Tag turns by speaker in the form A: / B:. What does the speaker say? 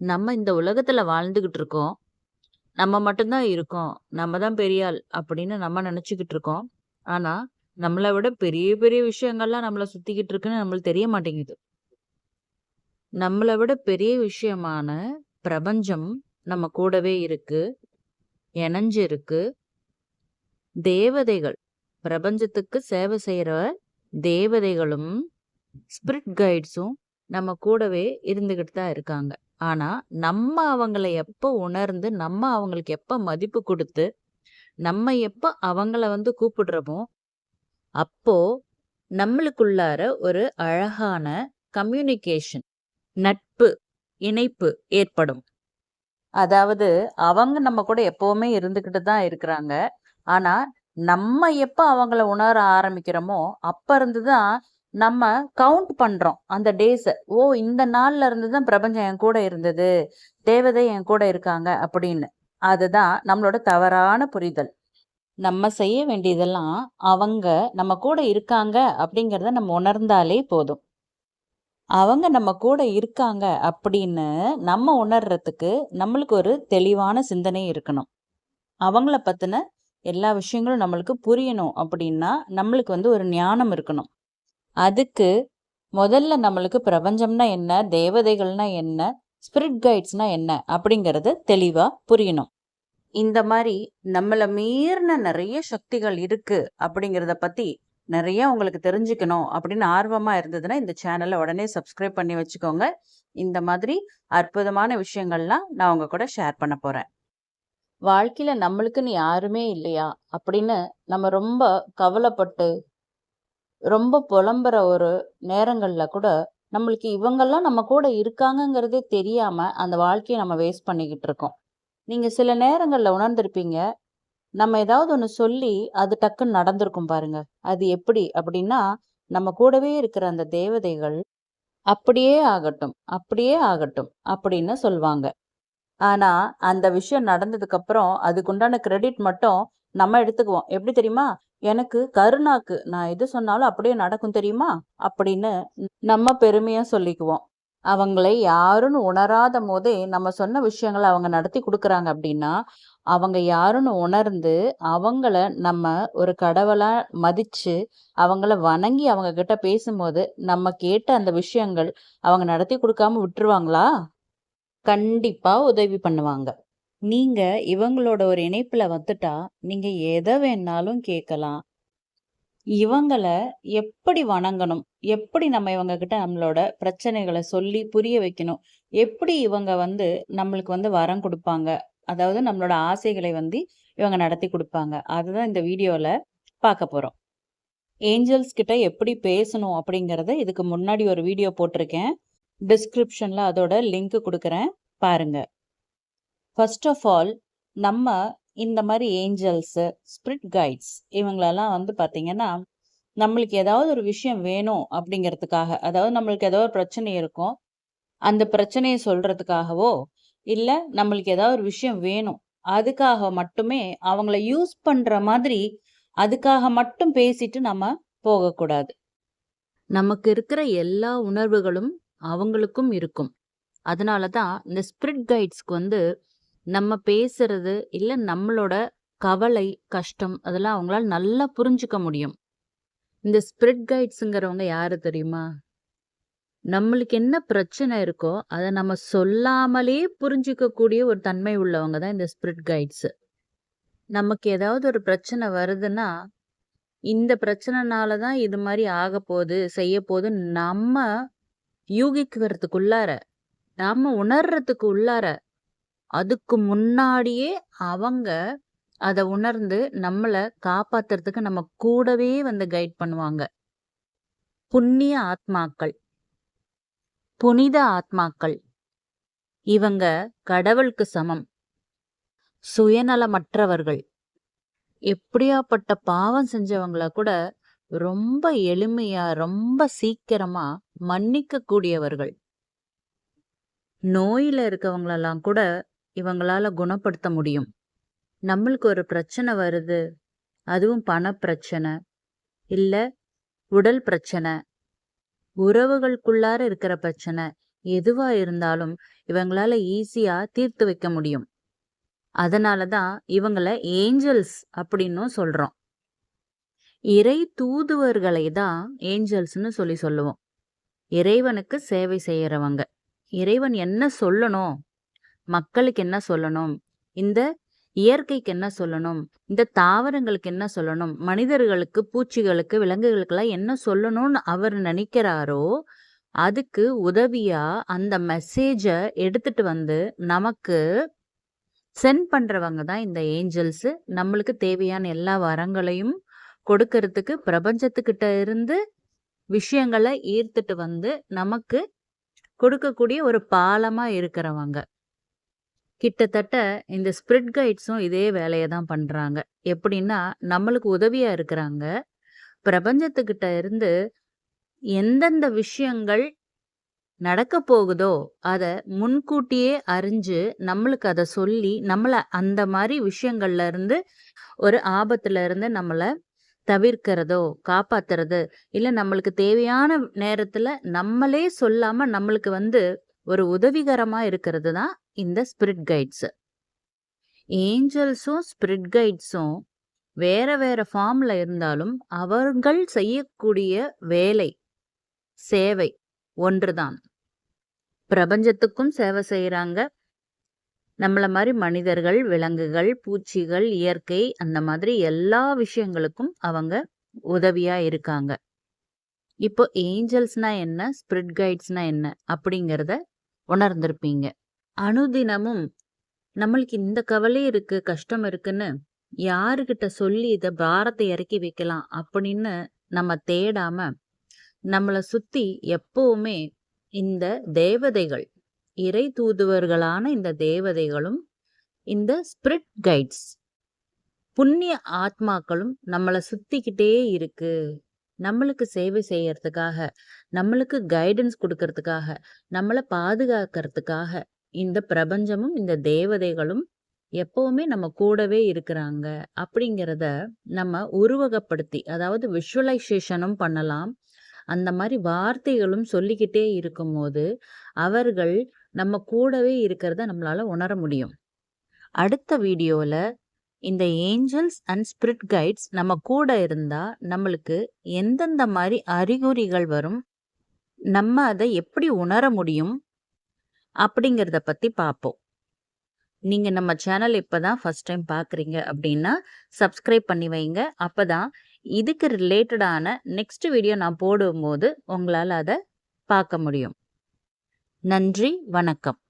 A: நம்ம இந்த உலகத்துல வாழ்ந்துகிட்டு இருக்கோம். நம்ம மட்டும் தான் இருக்கோம். நம்ம தான் பெரியாள் அப்படின்னு நம்ம நினச்சிக்கிட்டு இருக்கோம். ஆனால் நம்மளை விட பெரிய பெரிய விஷயங்கள்லாம் நம்மளை சுற்றிக்கிட்டு இருக்குன்னு நம்மளுக்கு தெரிய மாட்டேங்குது. நம்மளை விட பெரிய விஷயமான பிரபஞ்சம் நம்ம கூடவே இருக்கு. இணைஞ்சு இருக்கு. தேவதைகள் பிரபஞ்சத்துக்கு சேவை செய்கிற தேவதைகளும், ஸ்பிரிட் கைட்ஸும் நம்ம கூடவே இருந்துக்கிட்டு தான் இருக்காங்க. ஆனால் நம்ம அவங்கள எப்போ உணர்ந்து, நம்ம அவங்களுக்கு எப்போ மதிப்பு கொடுத்து நம்ம எப்போ அவங்கள வந்து கூப்பிடுறோமோ, அப்போ நம்மளுக்குள்ளார ஒரு அழகான கம்யூனிகேஷன், நட்பு, இணைப்பு ஏற்படும். அதாவது, அவங்க நம்ம கூட எப்பவுமே இருந்துக்கிட்டு தான் இருக்கிறாங்க. ஆனா, நம்ம எப்ப அவங்கள உணர ஆரம்பிக்கிறோமோ, அப்ப இருந்து தான் நம்ம கவுண்ட் பண்ணுறோம் அந்த டேஸை ஓ! இந்த நாள்ல இருந்து தான் பிரபஞ்சம் என் கூட இருந்தது. தேவதை என் கூட இருக்காங்க அப்படின்னு. அதுதான் நம்மளோட தவறான புரிதல். நம்ம செய்ய வேண்டியதெல்லாம், அவங்க நம்ம கூட இருக்காங்க அப்படிங்கிறத நம்ம உணர்ந்தாலே போதும். அவங்க நம்ம கூட இருக்காங்க அப்படின்னு நம்ம உணர்றதுக்கு, நம்மளுக்கு ஒரு தெளிவான சிந்தனை இருக்கணும். அவங்கள பற்றின எல்லா விஷயங்களும் நம்மளுக்கு புரியணும் அப்படின்னா, நம்மளுக்கு வந்து ஒரு ஞானம் இருக்கணும். அதுக்கு முதல்ல நம்மளுக்கு பிரபஞ்சம்னா என்ன? தேவதைகள்னா என்ன? ஸ்பிரிட் கைட்ஸ்னா என்ன? அப்படிங்கிறது தெளிவாக புரியணும். இந்த மாதிரி நம்மளை மீறின நிறைய சக்திகள் இருக்கு அப்படிங்கிறத பற்றி நிறைய உங்களுக்கு தெரிஞ்சுக்கணும் அப்படின்னு ஆர்வமாக இருந்ததுன்னா, இந்த சேனலை உடனே சப்ஸ்கிரைப் பண்ணி வச்சுக்கோங்க. இந்த மாதிரி அற்புதமான விஷயங்கள்லாம் நான் உங்க கூட ஷேர் பண்ண போகிறேன் வாழ்க்கையில் நம்மளுக்குன்னு யாருமே இல்லையா? அப்படின்னு நம்ம ரொம்ப கவலைப்பட்டு, ரொம்ப புலம்புற ஒரு நேரங்களில் கூட, நம்மளுக்கு இவங்கெல்லாம் நம்ம கூட இருக்காங்கங்கிறதே தெரியாமல் அந்த வாழ்க்கையை நம்ம வேஸ்ட் பண்ணிக்கிட்டு இருக்கோம். நீங்கள் சில நேரங்களில் உணர்ந்திருப்பீங்க. நம்ம ஏதாவது ஒன்று சொல்லி, அது டக்குன்னு நடந்திருக்கும் பாருங்க. அது எப்படி அப்படின்னா, நம்ம கூடவே இருக்கிற அந்த தேவதைகள், "அப்படியே ஆகட்டும், அப்படியே ஆகட்டும்" அப்படின்னு சொல்லுவாங்க ஆனா, அந்த விஷயம் நடந்ததுக்கு அப்புறம், அதுக்குண்டான கிரெடிட் மட்டும் நம்ம எடுத்துக்குவோம். எப்படி தெரியுமா? "எனக்கு கருணாக்கு நான் எது சொன்னாலும் அப்படியே நடக்கும் தெரியுமா?" அப்படின்னு நம்ம பெருமையாக சொல்லிக்குவோம். அவங்களை யாருன்னு உணராத போதே, நம்ம சொன்ன விஷயங்கள அவங்க நடத்தி கொடுக்குறாங்க அப்படின்னா, அவங்க யாருன்னு உணர்ந்து, அவங்கள நம்ம ஒரு கடவுளா மதிச்சு, அவங்கள வணங்கி அவங்க கிட்ட பேசும்போது, நம்ம கேட்ட அந்த விஷயங்கள் அவங்க நடத்தி கொடுக்காம விட்டுருவாங்களா? கண்டிப்பா உதவி பண்ணுவாங்க. நீங்கள் இவங்களோட ஒரு இணைப்பில் வந்துட்டா, நீங்கள் எதை வேணாலும் கேட்கலாம். இவங்களை எப்படி வணங்கணும்? எப்படி நம்ம இவங்க கிட்ட நம்மளோட பிரச்சனைகளை சொல்லி புரிய வைக்கணும்? எப்படி இவங்க வந்து நம்மளுக்கு வந்து வரம் கொடுப்பாங்க அதாவது நம்மளோட ஆசைகளை வந்து இவங்க நடத்தி கொடுப்பாங்க அதுதான் இந்த வீடியோவில் பார்க்க போகிறோம் ஏஞ்சல்ஸ் கிட்ட எப்படி பேசணும் அப்படிங்கிறத இதுக்கு முன்னாடி ஒரு வீடியோ போட்டிருக்கேன். டிஸ்கிரிப்ஷனில் அதோட லிங்க் கொடுக்குறேன் பாருங்கள் ஃபர்ஸ்ட் ஆஃப் ஆல் நம்ம இந்த மாதிரி ஏஞ்சல்ஸு, ஸ்பிரிட் கைட்ஸ் இவங்களெல்லாம் வந்து பார்த்திங்கன்னா நம்மளுக்கு ஏதாவது ஒரு விஷயம் வேணும் அப்படிங்கிறதுக்காக, அதாவது நம்மளுக்கு ஏதோ ஒரு பிரச்சனை இருக்கும். அந்த பிரச்சனையை சொல்கிறதுக்காகவோ இல்லை நம்மளுக்கு ஏதாவது ஒரு விஷயம் வேணும். அதுக்காக மட்டுமே அவங்கள யூஸ் பண்ணுற மாதிரி, அதுக்காக மட்டும் பேசிட்டு நம்ம போகக்கூடாது. நமக்கு இருக்கிற எல்லா உணர்வுகளும் அவங்களுக்கும் இருக்கும். அதனால தான் இந்த ஸ்பிரிட் கைட்ஸ்க்கு வந்து நம்ம பேசுறது, இல்லை நம்மளோட கவலை, கஷ்டம் அதெல்லாம் அவங்களால நல்லா புரிஞ்சுக்க முடியும். இந்த ஸ்பிரிட் கைட்ஸுங்கிறவங்க யாரு தெரியுமா? நம்மளுக்கு என்ன பிரச்சனை இருக்கோ, அதை நம்ம சொல்லாமலே புரிஞ்சுக்கக்கூடிய ஒரு தன்மை உள்ளவங்க தான் இந்த ஸ்பிரிட் கைட்ஸ். நமக்கு ஏதாவது ஒரு பிரச்சனை வருதுன்னா, இந்த பிரச்சனைனால தான் இது மாதிரி ஆக போகுது செய்ய போகுது நம்ம யூகிக்கிறதுக்குள்ளார, நாம உணர்றதுக்கு உள்ளார, அதுக்கு முன்னாடியே அவங்க அதை உணர்ந்து நம்மளை காப்பாத்துறதுக்கு நம்ம கூடவே வந்து கைட் பண்ணுவாங்க. புண்ணிய ஆத்மாக்கள். புனித ஆத்மாக்கள். இவங்க கடவுளுக்கு சமம். சுயநலமற்றவர்கள். எப்படியாப்பட்ட பாவம் செஞ்சவங்கள கூட ரொம்ப எளிமையா, ரொம்ப சீக்கிரமா மன்னிக்க கூடியவர்கள். நோயில இருக்கவங்களெல்லாம் கூட இவங்களால குணப்படுத்த முடியும். நம்மளுக்கு ஒரு பிரச்சனை வருது. அதுவும் பணப் பிரச்சனை, இல்லை உடல் பிரச்சனை, உறவுகளுக்குள்ளார இருக்கிற பிரச்சனை, எதுவா இருந்தாலும் இவங்களால ஈஸியா தீர்த்து வைக்க முடியும். அதனால தான் இவங்கள ஏஞ்சல்ஸ் அப்படின்னும் சொல்றோம். இறை தூதுவர்களை தான் ஏஞ்சல்ஸ்னு சொல்லி சொல்லுவோம். இறைவனுக்கு சேவை செய்யறவங்க. இறைவன் என்ன சொல்லணும்? மக்களுக்கு என்ன சொல்லணும்? இந்த இயற்கைக்கு என்ன சொல்லணும்? இந்த தாவரங்களுக்கு என்ன சொல்லணும்? மனிதர்களுக்கு பூச்சிகளுக்கு விலங்குகளுக்கெல்லாம் என்ன சொல்லணும்னு அவர் நினைக்கிறாரோ அதுக்கு உதவியா அந்த மெசேஜை எடுத்துட்டு வந்து நமக்கு சென்ட் பண்றவங்க தான் இந்த ஏஞ்சல்ஸ் நம்மளுக்கு தேவையான எல்லா வரங்களையும் கொடுக்கறதுக்கு பிரபஞ்சத்துக்கிட்ட இருந்து விஷயங்களை ஈர்த்துட்டு வந்து நமக்கு கொடுக்கக்கூடிய ஒரு பாலமா இருக்கிறவங்க. கிட்டத்தட்ட இந்த ஸ்பிரிட் கைட்ஸும் இதே வேலையை தான் பண்ணுறாங்க எப்படின்னா நம்மளுக்கு உதவியாக இருக்கிறாங்க. பிரபஞ்சத்துக்கிட்ட இருந்து எந்தெந்த விஷயங்கள் நடக்க போகுதோ அதை முன்கூட்டியே அறிஞ்சு நம்மளுக்கு அதை சொல்லி நம்மளை அந்த மாதிரி விஷயங்கள்ல இருந்து ஒரு ஆபத்துல இருந்து நம்மளை தவிர்க்கிறதோ காப்பாத்துறது இல்லை நம்மளுக்கு தேவையான நேரத்துல நம்மளே சொல்லாம நம்மளுக்கு வந்து ஒரு உதவிகரமாக இருக்கிறது தான் இந்த ஸ்பிரிட் கைட்ஸு ஏஞ்சல்ஸும் ஸ்பிரிட் கைட்ஸும் வேற வேற ஃபார்மில் இருந்தாலும் அவர்கள் செய்யக்கூடிய வேலை சேவை ஒன்றுதான். பிரபஞ்சத்துக்கும் சேவை செய்கிறாங்க நம்மள மாதிரி மனிதர்கள் விலங்குகள் பூச்சிகள் இயற்கை அந்த மாதிரி எல்லா விஷயங்களுக்கும் அவங்க உதவியா இருக்காங்க. இப்போ ஏஞ்சல்ஸ்னா என்ன ஸ்பிரிட் கைட்ஸ்னா என்ன அப்படிங்கிறத உணர்ந்திருப்பீங்க. அனுதினமும் நம்மளுக்கு இந்த கவலை இருக்கு கஷ்டம் இருக்குன்னு யாருக்கிட்ட சொல்லி இதை பாரத்தை இறக்கி வைக்கலாம் அப்படின்னு நம்ம தேடாம நம்மளை சுத்தி எப்பவுமே இந்த தேவதைகள் இறை தூதுவர்களான இந்த தேவதைகளும் இந்த ஸ்பிரிட் கைட்ஸ் புண்ணிய ஆத்மாக்களும் நம்மளை சுத்திக்கிட்டே இருக்கு. நம்மளுக்கு சேவை செய்யறதுக்காக நம்மளுக்கு கைடன்ஸ் கொடுக்கறதுக்காக நம்மளை பாதுகாக்கிறதுக்காக இந்த பிரபஞ்சமும் இந்த தேவதைகளும் எப்பவுமே நம்ம கூடவே இருக்கிறாங்க. அப்படிங்கிறத நம்ம உருவகப்படுத்தி அதாவது விஷுவலைசேஷனும் பண்ணலாம். அந்த மாதிரி வார்த்தைகளும் சொல்லிக்கிட்டே இருக்கும்போது அவர்கள் நம்ம கூடவே இருக்கிறத நம்மளால உணர முடியும். அடுத்த வீடியோவில் இந்த ஏஞ்சல்ஸ் அண்ட் ஸ்பிரிட் கைட்ஸ் நம்ம கூட இருந்தால் நம்மளுக்கு எந்தெந்த மாதிரி அறிகுறிகள் வரும் நம்ம அதை எப்படி உணர முடியும்? அப்படிங்கிறத பற்றி பார்ப்போம் நீங்கள் நம்ம சேனல் இப்போ தான் ஃபஸ்ட் டைம் பார்க்குறீங்க அப்படின்னா சப்ஸ்கிரைப் பண்ணி வைங்க. அப்போ தான் இதுக்கு ரிலேட்டடான நெக்ஸ்ட் வீடியோ நான் போடும்போது உங்களால் அதை பார்க்க முடியும். நன்றி வணக்கம்.